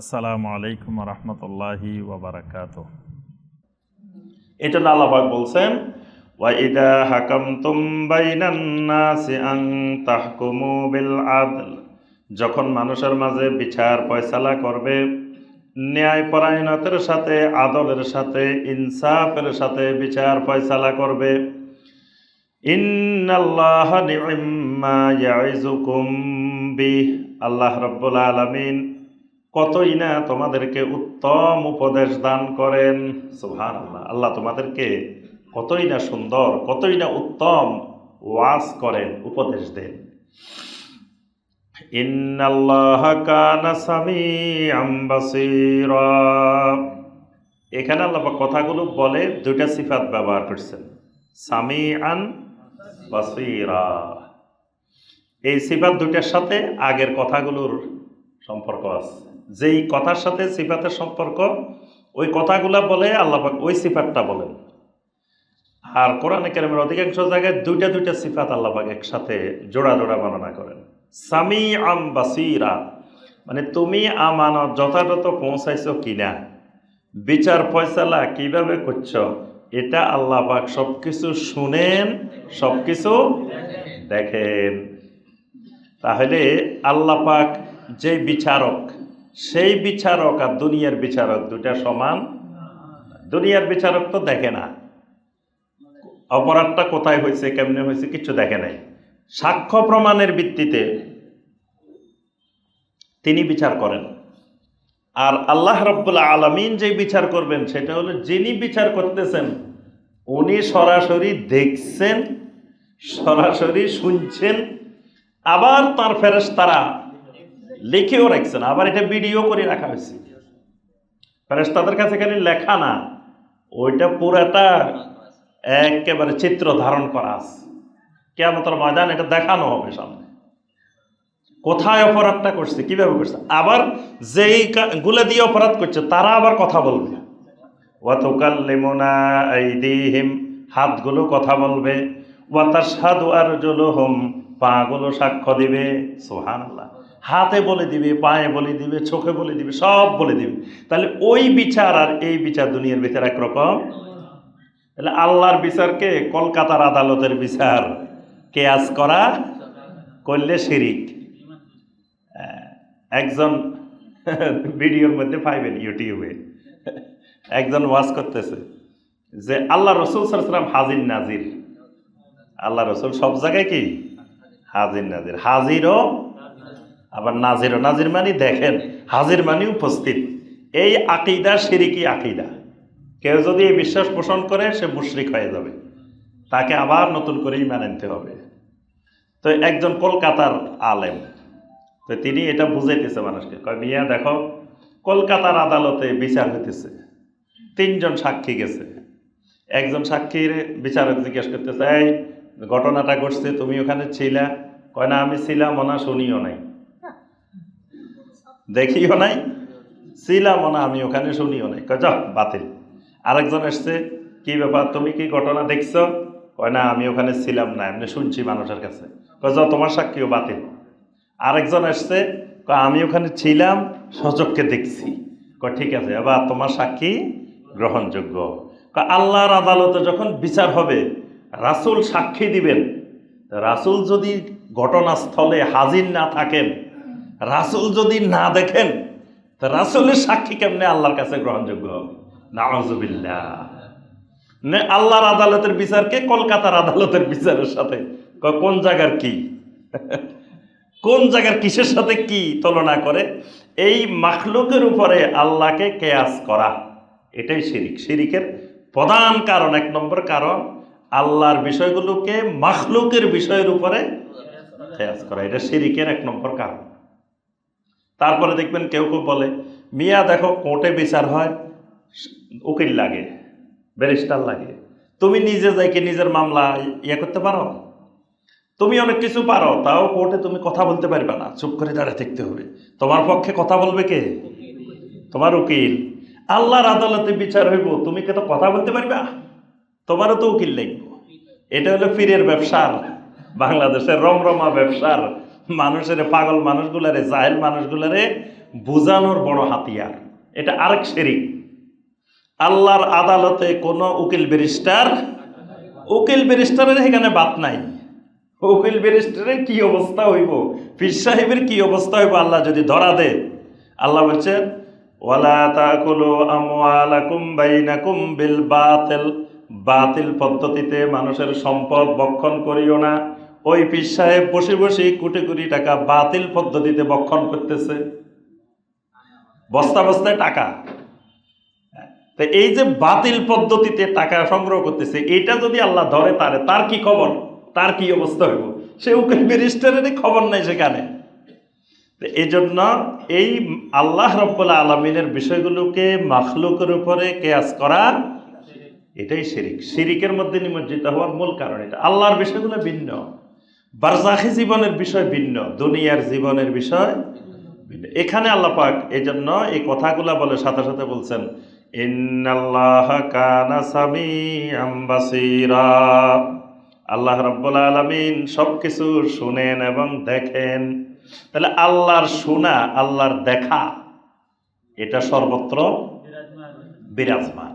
আসসালামু আলাইকুম রহমতুল্লাহি ওবরাকাত জন্য আল্লাহাক বলছেন ওয়াইদা হাকামতুম বাইনান নাসি আন তাহকুমু বিল আদল। যখন মানুষের মাঝে বিচার ফয়সালা করবে ন্যায় পরায়ণতের সাথে, আদলের সাথে, ইনসাফের সাথে বিচার ফয়সালা করবে। আল্লাহ রব্বুল আলামিন কতই না তোমাদেরকে উত্তম উপদেশ দান করেন। সুহান আল্লাহ আল্লাহ তোমাদেরকে কতই না সুন্দর, কতই না উত্তম ওয়াজ করেন, উপদেশ দেন। এখানে আল্লাহ কথাগুলো বলে দুইটা সিফাত ব্যবহার করছেন। সামি আন বাসিরা। এই সিফাত দুইটার সাথে আগের কথাগুলোর সম্পর্ক আছে। যেই কথার সাথে সিফাতের সম্পর্ক, ওই কথাগুলা বলে আল্লাপাক ওই সিফাতটা বলেন। আর কোরআনে কেরামের অধিকাংশ জায়গায় দুইটা দুইটা সিফাত আল্লাপাক একসাথে জোড়া জোড়া বর্ণনা করেন। সামি আম বাসিরা মানে তুমি আমানত যথাযথ পৌঁছাইছো কিনা, বিচার ফয়সালা কীভাবে করছ, এটা আল্লাহ পাক সব কিছু শুনেন সব কিছু দেখেন। তাহলে আল্লাহ পাক যে বিচারক, সেই বিচারক আর দুনিয়ার বিচারক দুটা সমান? দুনিয়ার বিচারক তো দেখে না। অপরাধটা কোথায় হয়েছে, কেমনে হয়েছে কিছু দেখে নাই। সাক্ষ্য প্রমাণের ভিত্তিতে তিনি বিচার করেন। আর আল্লাহ রব্বুল আলমিন যে বিচার করবেন, সেটা হলো যিনি বিচার করতেছেন, উনি সরাসরি দেখছেন, সরাসরি শুনছেন, আবার তার ফেরেস তারা লিখেও রাখছেন আবার এটা ভিডিও করে রাখা হয়েছে। ফেরেস তাদের কাছে খালি লেখা না, ওইটা পুরাটা একেবারে চিত্র ধারণ করা আছে। কেমন ময়দান এটা দেখানো হবে সামনে। কোথায় অপরাধটা করছে, কীভাবে করছে? আবার যেই গুলা দিয়ে অপরাধ করছে, তারা আবার কথা বলবে। ওয়াতুকাল্লিমুনা আইদিহিম, হাতগুলো কথা বলবে। ওয়াতাশহাদু আরজুলুহুম, পাগুলো সাক্ষ্য দিবে। সুবহানাল্লাহ। হাতে বলে দিবে, পায়ে বলে দিবে, চোখে বলে দিবে, সব বলে দিবে। তাহলে ওই বিচার আর এই বিচার দুনিয়ার বিচার একরকম? তাহলে আল্লাহর বিচারকে কলকাতার আদালতের বিচার। কেয়াস করা? করলে শিরিক। একজন ভিডিওর মধ্যে পাইবেন ইউটিউবে। একজন ওয়াজ করতেছে যে, আল্লাহ রসুল সাল্লাম হাজির নাজির। আল্লাহ রসুল সব জায়গায় কি? হাজির নাজির। হাজিরও আবার নাজিরও নাজির মানে দেখেন, হাজির মানে উপস্থিত। এই আকিদা সিরিকি আকিদা। কেউ যদি এই বিশ্বাস পোষণ করে, সে মুশরিক হয়ে যাবে। তাকে আবার নতুন করে ইমান আনতে হবে। তো একজন কলকাতার আলেম, তো তিনি এটা বুঝাইতেছে মানুষকে। কয়, মিয়া, দেখো, কলকাতার আদালতে বিচার হইতেছে। তিনজন সাক্ষী গেছে। একজন সাক্ষীর বিচারক জিজ্ঞেস করতেছে, এই, ঘটনাটা ঘটছে, তুমি ওখানে ছিলা? কয়, না, আমি ছিলাম না শুনিও নাই। দেখিও নাই ছিলাম না আমি ওখানে শুনিও নাই। কয়, যাও, বাতিল। আরেকজন এসছে, কি ব্যাপার, তুমি কি ঘটনা দেখছ? কয়, না, আমি ওখানে ছিলাম না, এমনি শুনছি মানুষের কাছে। কয়, যাও, তোমার সাক্ষীও বাতিল। আরেকজন এসছে, কয়, আমি ওখানে ছিলাম সচককে দেখছি। কয়, ঠিক আছে, এবার তোমার সাক্ষী গ্রহণযোগ্য। আল্লাহর আদালতে যখন বিচার হবে, রাসূল সাক্ষী দিবেন। রাসূল যদি ঘটনাস্থলে হাজির না থাকেন রাসূল যদি না দেখেন, তা রাসূলের সাক্ষী কেমনে আল্লাহর কাছে গ্রহণযোগ্য হবে? নে আল্লাহর আদালতের বিচারকে কলকাতার আদালতের বিচারের সাথে। কোন জায়গার কি? কোন জায়গার কিসের সাথে কি তুলনা করে? এই মাখলুকের উপরে আল্লাহকে কেয়াস করা, এটাই শিরিক। শিরিকের প্রধান কারণ, এক নম্বর কারণ, আল্লাহর বিষয়গুলোকে মাখলুকের বিষয়ের উপরে কেয়াস করা, এটা শিরিকের এক নম্বর কারণ। তারপরে দেখবেন কেউ কেউ বলে, মিয়া, দেখো কোর্টে বিচার হয়, উকিল লাগে, ব্যারিস্টার লাগে। তুমি নিজে যাইকে নিজের মামলা ইয়ে করতে পারো? তুমি অনেক কিছু পারো, তাও কোর্টে তুমি কথা বলতে পারবে না। চুপ করে দাঁড়িয়ে থাকতে হবে। তোমার পক্ষে কথা বলবে কে? তোমার উকিল। আল্লাহর আদালতে বিচার হইব, তুমি কে তো কথা বলতে পারবা? তোমারও তো উকিল লাগবে। এটা হলো ফিরের ব্যবসার, বাংলাদেশের রমরমা ব্যবসার মানুষের, পাগল মানুষগুলারে, জাহেল মানুষগুলারে বোঝানোর বড় হাতিয়ার। এটা আরেক শেরিক। আল্লাহর আদালতে কোনো উকিল ব্যারিস্টার, উকিল ব্যারিস্টারের এখানে বাত নাই। উকিল ব্যারিস্টারের কি অবস্থা হইব? পীর সাহেবের কি অবস্থা হইব? আল্লাহ যদি ধরা দে। আল্লাহ বলছেন, ওয়ালা তাকুলু আমওয়ালাকুম বাইনাকুম বাতিল। বাতিল পদ্ধতিতে মানুষের সম্পদ বক্ষণ করিও না। ওই পীর সাহেব বসে বসে কোটি কোটি টাকা বাতিল পদ্ধতিতে বক্ষণ করতেছে। বস্তা বস্তায় টাকা। তো এই যে বাতিল পদ্ধতিতে টাকা সংগ্রহ করতেছে, এটা যদি আল্লাহ ধরে তারে তার কি খবর? তার কি অবস্থা হইব? সে উকিল ব্যারিস্টারেরই খবর নাই সেখানে। এই জন্য এই আল্লাহ রব্বুল আলমিনের বিষয়গুলোকে মাখলুকের উপরে কেয়াস করা, এটাই শিরিক। শিরিকের মধ্যে নিমজ্জিত হওয়ার মূল কারণ এটা। আল্লাহর বিষয়গুলো ভিন্ন। বারজাখি জীবনের বিষয় ভিন্ন, দুনিয়ার জীবনের বিষয় ভিন্ন। এখানে আল্লাহ পাক এই জন্য এই কথাগুলা বলে, সাথে সাথে বলছেন আল্লাহ রাব্বুল আলামিন সব কিছু শুনেন এবং দেখেন। তাহলে আল্লাহর শোনা, আল্লাহর দেখা, এটা সর্বত্র বিরাজমান।